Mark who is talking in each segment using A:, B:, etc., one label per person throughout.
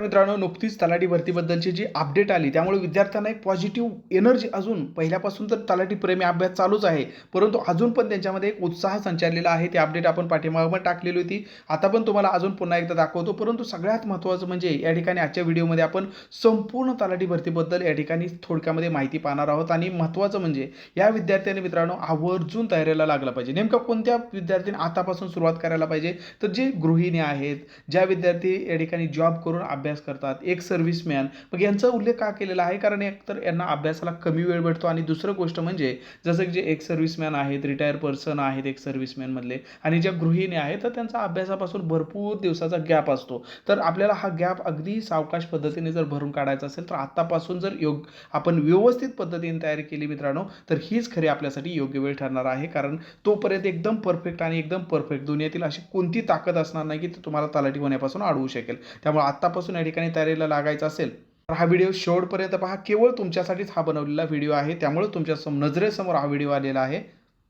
A: मित्रांनो नुकतीच तलाठी भरतीबद्दलची जी अपडेट आली त्यामुळे विद्यार्थ्यांना एक पॉझिटिव्ह एनर्जी अजून पहिल्यापासून तर तलाठी प्रेमी अभ्यास चालूच आहे. परंतु अजून पण त्यांच्यामध्ये एक उत्साह संचारलेला आहे. ती अपडेट आपण पाठीमागं पण टाकलेली होती. आता पण तुम्हाला अजून पुन्हा एकदा दाखवतो. परंतु सगळ्यात महत्त्वाचं म्हणजे या ठिकाणी आजच्या व्हिडिओमध्ये आपण संपूर्ण तलाठी भरतीबद्दल या ठिकाणी थोडक्यामध्ये माहिती पाहणार आहोत. आणि महत्त्वाचं म्हणजे या विद्यार्थ्यांनी मित्रांनो आवर्जून तयारीला लागला पाहिजे. नेमकं कोणत्या विद्यार्थ्यांनी आतापासून सुरुवात करायला पाहिजे? तर जे गृहिणी आहेत ज्या विद्यार्थी या ठिकाणी जॉब करून अभ्यास करतात एक सर्व्हिसमॅन मग यांचा उल्लेख का केलेला आहे? कारण एक तर यांना अभ्यासाला कमी वेळ भेटतो आणि दुसरं गोष्ट म्हणजे जसं की जे एक सर्व्हिसमॅन आहेत रिटायर पर्सन आहेत एक सर्व्हिसमॅनमधले आणि ज्या गृहिणी आहेत तर त्यांचा अभ्यासापासून भरपूर दिवसाचा गॅप असतो. तर आपल्याला हा गॅप अगदी सावकाश पद्धतीने जर भरून काढायचा असेल तर आत्तापासून जर योग आपण व्यवस्थित पद्धतीने तयारी केली मित्रांनो तर हीच खरी आपल्यासाठी योग्य वेळ ठरणार आहे. कारण तोपर्यंत एकदम परफेक्ट आणि एकदम परफेक्ट दुनियातील अशी कोणती ताकद असणार नाही की तुम्हाला तलाठी होण्यापासून अडवू शकेल. त्यामुळे आत्तापासून या ठिकाणी तयारीला लागायचा असेल तर हा व्हिडिओ शेवटपर्यंत पहा. केवळ तुमच्यासाठीच हा बनवलेला व्हिडिओ आहे. त्यामुळे तुमच्या नजरेसमोर हा व्हिडिओ आलेला आहे.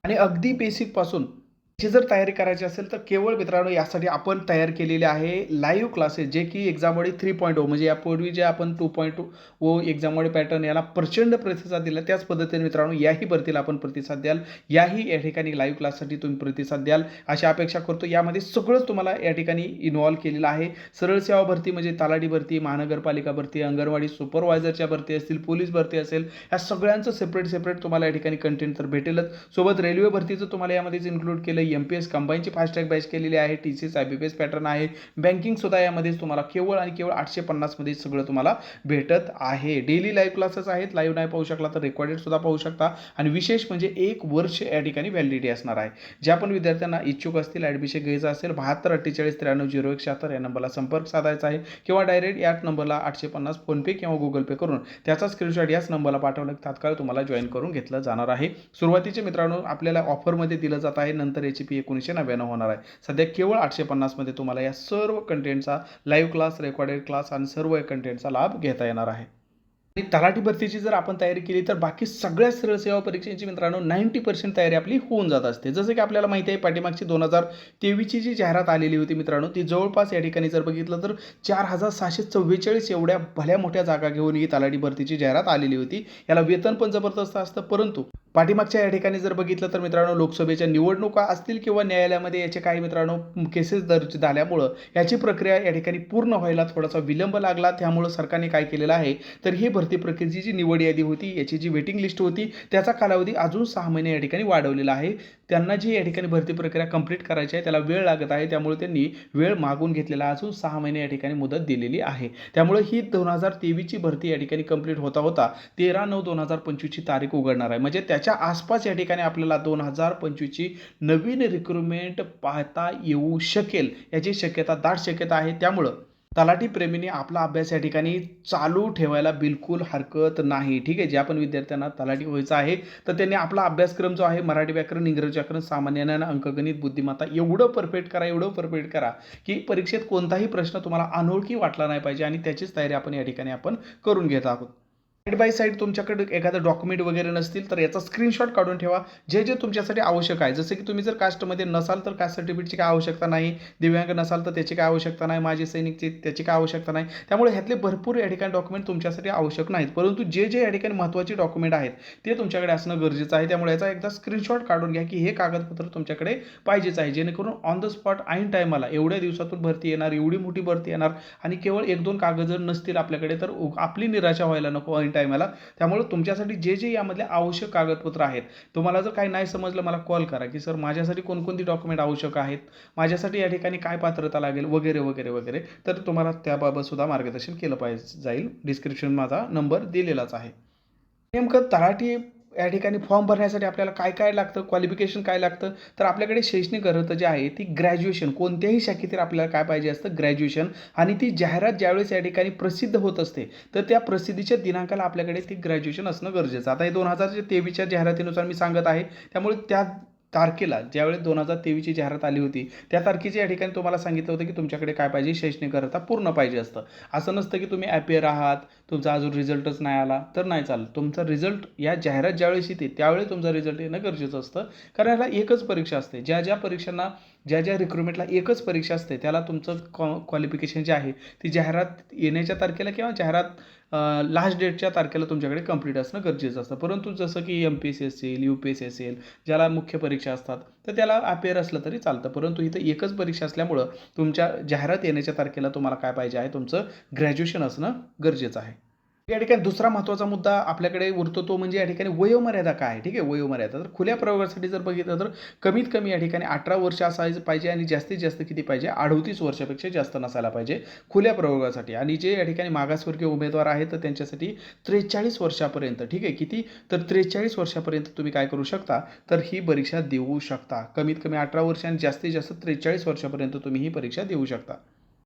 A: आणि अगदी बेसिकपासून ची जर तयारी करायची असेल तर केवळ मित्रांनो यासाठी आपण तयार केलेले आहे लाईव्ह क्लासेस जे की एक्झामवाडी थ्री पॉईंट ओ म्हणजे यापूर्वी जे आपण टू पॉईंट टू ओ एक्झामवाडी पॅटर्न याला प्रचंड प्रतिसाद दिला त्याच पद्धतीने मित्रांनो याही भरतीला आपण प्रतिसाद द्याल. याही या ठिकाणी लाईव्ह क्लाससाठी तुम्ही प्रतिसाद द्याल. अशी अपेक्षा करतो. यामध्ये सगळंच तुम्हाला या ठिकाणी इन्व्हॉल्व केलेलं आहे. सरळ सेवा भरती म्हणजे तालाडी भरती महानगरपालिका भरती अंगणवाडी सुपरवायझरच्या भरती असतील पोलीस भरती असेल या सगळ्यांचं सेपरेट सेपरेट तुम्हाला या ठिकाणी कंटेंट तर भेटेलच. सोबत रेल्वे भरतीचं तुम्हाला यामध्येच इन्क्लूड केलं. एम पी एस कंबाईनची फास्ट बॅच केलेली आहे T C S I B P S pattern आहे. बँकिंग सुद्धा यामध्येच तुम्हाला केवळ आणि केवळ आठशे पन्नासमध्ये सगळं तुम्हाला भेटत आहे. डेली लाईव्ह क्लासेस आहेत. लाईव्ह नाही पाहू शकला तर रेकॉर्डेड सुद्धा पाहू शकता. आणि विशेष म्हणजे एक वर्ष या ठिकाणी व्हॅलिडिटी असणार आहे. ज्या पण विद्यार्थ्यांना इच्छुक असतील ॲडमिशन घ्यायचं असेल बहात्तर अठ्ठेचाळीस त्र्याण्णव झिरो एक शहात्तर या नंबरला संपर्क साधायचा आहे. किंवा डायरेक्ट याच नंबरला आठशे पन्नास फोनपे किंवा गुगल पे करून त्याचा स्क्रीनशॉट याच नंबरला पाठवला तात्काळ तुम्हाला जॉईन करून घेतलं जाणार आहे. सुरुवातीचे मित्रांनो आपल्याला ऑफरमध्ये दिलं जात आहे. नंतर याची फी एकोणीसशे नव्याण्णव होणार आहे. सध्या केवळ आठशे पन्नासमध्ये तुम्हाला या सर्व कंटेंटचा लाईव्ह क्लास रेकॉर्डेड क्लास आणि सर्व कंटेंटचा लाभ घेता येणार आहे. आणि तलाठी भरतीची जर आपण तयारी केली तर बाकी सगळ्या सरळ सेवा परीक्षेची मित्रांनो नाईन्टी पर्सेंट तयारी आपली होऊन जात असते. जसं की आपल्याला माहिती आहे पाठीमागची दोन हजार तेवीसची जी जाहिरात आलेली होती मित्रांनो ती जवळपास या ठिकाणी जर बघितलं तर चार हजार सहाशे चव्वेचाळीस एवढ्या भल्या मोठ्या जागा घेऊन ही तलाठी भरतीची जाहिरात आलेली होती. याला वेतन पण जबरदस्त असतं परंतु पाठीमागच्या या ठिकाणी जर बघितलं तर मित्रांनो लोकसभेच्या निवडणुका असतील किंवा न्यायालयामध्ये याचे काही मित्रांनो केसेस दर्ज झाल्यामुळं याची प्रक्रिया या ठिकाणी पूर्ण व्हायला थोडासा विलंब लागला. त्यामुळं सरकारने काय केलेलं आहे तर ही भरती भरती प्रक्रियेची जी निवड यादी होती याची जी वेटिंग लिस्ट होती त्याचा कालावधी अजून सहा महिने या ठिकाणी वाढवलेला आहे. त्यांना जी या ठिकाणी भरती प्रक्रिया कंप्लीट करायची आहे त्याला वेळ लागत आहे त्यामुळे त्यांनी वेळ मागून घेतलेला अजून सहा महिने या ठिकाणी मुदत दिलेली आहे. त्यामुळे ही दोन हजार तेवीसची भरती या ठिकाणी कंप्लीट होता होता तेरा नऊ दोन हजार पंचवीसची तारीख उघडणार आहे. म्हणजे त्याच्या आसपास या ठिकाणी आपल्याला दोन हजार पंचवीसची नवीन रिक्रुटमेंट पाहता येऊ शकेल याची शक्यता दाट शक्यता आहे. त्यामुळं तलाठी प्रेमीने आपला अभ्यास या ठिकाणी चालू ठेवायला बिलकुल हरकत नाही. ठीक आहे ज्या पण विद्यार्थ्यांना तलाठी व्हायचं आहे तर त्यांनी आपला अभ्यासक्रम जो आहे मराठी व्याकरण इंग्रजी व्याकरण सामान्य ज्ञान अंकगणित बुद्धिमत्ता एवढं परफेक्ट करा एवढं परफेक्ट करा की परीक्षेत कोणताही प्रश्न तुम्हाला अनोळखी वाटला नाही पाहिजे आणि त्याचीच तयारी आपण या ठिकाणी आपण करून घेत आहोत. साईड बाय साईड तुमच्याकडे एखादं डॉक्युमेंट वगैरे नसतील तर याचा स्क्रीनशॉट काढून ठेवा. जे जे तुमच्यासाठी आवश्यक आहे. जसं की तुम्ही जर कास्टमध्ये नसाल तर कास्ट सर्टिफिकेटची काय आवश्यकता नाही. दिव्यांग नसाल तर त्याची काय आवश्यकता नाही. माजी सैनिकची त्याची काय आवश्यकता नाही. त्यामुळे ह्यातले भरपूर या ठिकाणी डॉक्युमेंट तुमच्यासाठी आवश्यक नाहीत. परंतु जे जे या ठिकाणी महत्त्वाचे डॉक्युमेंट आहेत ते तुमच्याकडे असणं गरजेचं आहे. त्यामुळे याचा एकदा स्क्रीनशॉट काढून घ्या की हे कागदपत्र तुमच्याकडे पाहिजेच आहे. जेणेकरून ऑन द स्पॉट ऐन टायमाला एवढ्या दिवसातून भरती येणार एवढी मोठी भरती येणार आणि केवळ एक दोन कागद जर नसतील आपल्याकडे तर आपली निराशा व्हायला नको. ऐन टायमाला. त्यामुळे तुमच्यासाठी जे जे यामधले आवश्यक कागदपत्र आहेत तुम्हाला जर काही नाही समजलं मला कॉल करा की सर माझ्यासाठी कोणकोणती डॉक्युमेंट आवश्यक आहेत? माझ्यासाठी या ठिकाणी काय पात्रता लागेल? वगैरे वगैरे वगैरे. तर तुम्हाला त्याबाबत सुद्धा मार्गदर्शन केलं पाहिजे जाईल. डिस्क्रिप्शन माझा नंबर दिलेलाच आहे. नेमकं तलाठी या ठिकाणी फॉर्म भरण्यासाठी आपल्याला काय काय लागतं क्वालिफिकेशन काय लागतं? तर आपल्याकडे शैक्षणिक अर्हता जी आहे ती ग्रॅज्युएशन कोणत्याही शाखेतील आपल्याला काय पाहिजे असतं? ग्रॅज्युएशन आणि ती जाहिरात ज्यावेळेस या ठिकाणी प्रसिद्ध होत असते तर त्या प्रसिद्धीच्या दिनांकाला आपल्याकडे ती ग्रॅज्युएशन असणं गरजेचं आता हे दोन हजार तेवीसच्या जाहिरातीनुसार मी सांगत आहे त्यामुळे त्या तारखेला ज्यावेळेस दोन हजार तेवीसची जाहिरात आली होती त्या तारखेच्या या ठिकाणी तुम्हाला सांगितलं होतं की तुमच्याकडे काय पाहिजे शैक्षणिक पूर्ण पाहिजे असतं. असं नसतं की तुम्ही ॲपियर आहात तुमचा अजून रिझल्टच नाही आला तर नाही चालत. तुमचा रिझल्ट या जाहिरात ज्यावेळेस येते त्यावेळेस तुमचा रिझल्ट येणं गरजेचं असतं. कारण याला एकच परीक्षा असते. ज्या ज्या परीक्षांना ज्या ज्या रिक्रुटमेंटला एकच परीक्षा असते त्याला तुमचं कॉ क्वालिफिकेशन जे आहे ती जाहिरात येण्याच्या तारखेला किंवा जाहिरात लास्ट डेटच्या तारखेला तुमच्याकडे कंप्लीट असणं गरजेचं असतं. परंतु जसं की एम पी एस सी असेल यू पी एस सी असेल ज्याला मुख्य परीक्षा असतात तर त्याला अपेअर असलं तरी चालतं. परंतु इथं एकच परीक्षा असल्यामुळं तुमच्या जाहिरात येण्याच्या तारखेला तुम्हाला काय पाहिजे आहे तुमचं ग्रॅज्युएशन असणं गरजेचं आहे. या ठिकाणी दुसरा महत्त्वाचा मुद्दा आपल्याकडे उरतो तो म्हणजे या ठिकाणी वयोमर्यादा काय आहे? ठीक आहे वयोमर्यादा. तर खुल्या प्रयोगासाठी जर बघितलं तर कमीत कमी या ठिकाणी अठरा वर्ष असायचं पाहिजे आणि जास्तीत जास्त किती पाहिजे? अडतीस वर्षापेक्षा जास्त नसायला पाहिजे खुल्या प्रयोगासाठी. आणि जे या ठिकाणी मागासवर्गीय उमेदवार आहेत तर त्यांच्यासाठी त्रेचाळीस वर्षापर्यंत ठीक आहे किती? तर त्रेचाळीस वर्षापर्यंत तुम्ही काय करू शकता? तर ही परीक्षा देऊ शकता. कमीत कमी अठरा वर्ष आणि जास्तीत जास्त त्रेचाळीस वर्षापर्यंत तुम्ही ही परीक्षा देऊ शकता.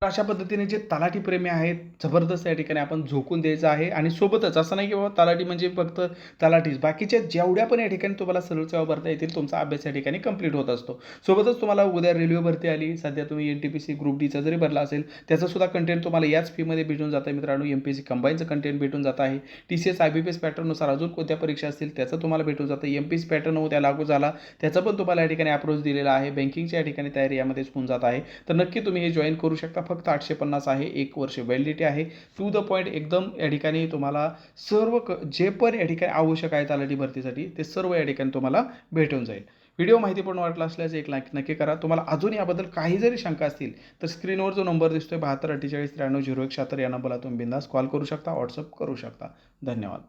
A: अशा पद्धतीने जे तलाठी प्रेमी आहेत जबरदस्त या ठिकाणी आपण झोकून द्यायचं आहे आणि सोबतच असं नाही की बाबा तलाठी म्हणजे फक्त तलाठीच. बाकीच्या जेवढ्या पण या ठिकाणी तुम्हाला सरळ सेवा भरता येतील तुमचा अभ्यास या ठिकाणी कंप्लीट होत असतो. सोबतच तुम्हाला उद्या रेल्वे भरती आली सध्या तुम्ही N T P C group डीचा जरी भरला असेल त्याचंसुद्धा कंटेंट तुम्हाला याच फीमध्ये भेटून जातं आहे मित्रांनो एम पी सी कंबाईनचं कंटेंट भेटून जात आहे. T C S I B P S पॅटर्ननुसार अजून कोणत्या परीक्षा असतील त्याचं तुम्हाला भेटून जातं. एम पी एस पॅटर्न उद्या लागू झाला त्याचा पण तुम्हाला या ठिकाणी अप्रोच दिलेला आहे. बँकिंगच्या या ठिकाणी तयारी यामध्येच होऊन जात आहे. तर नक्की तुम्ही हे जॉईन करू शकता. फक्त आठशे पन्नास आहे एक वर्ष व्हॅलिडिटी आहे. टू द पॉईंट एकदम या ठिकाणी तुम्हाला सर्व क जे पण या ठिकाणी आवश्यक आहे तलाठी भरतीसाठी ते सर्व या ठिकाणी तुम्हाला भेटून जाईल. व्हिडिओ माहितीपूर्ण वाटला असल्यास एक लाईक नक्की करा. तुम्हाला अजून याबद्दल काही जरी शंका असतील तर स्क्रीनवर जो नंबर दिसतोय बहात्तर अठ्ठेचाळीस त्र्याण्णव झिरो एक शहात्तर या नंबरला तुम्ही बिंदास कॉल करू शकता व्हॉट्सअप करू शकता. धन्यवाद.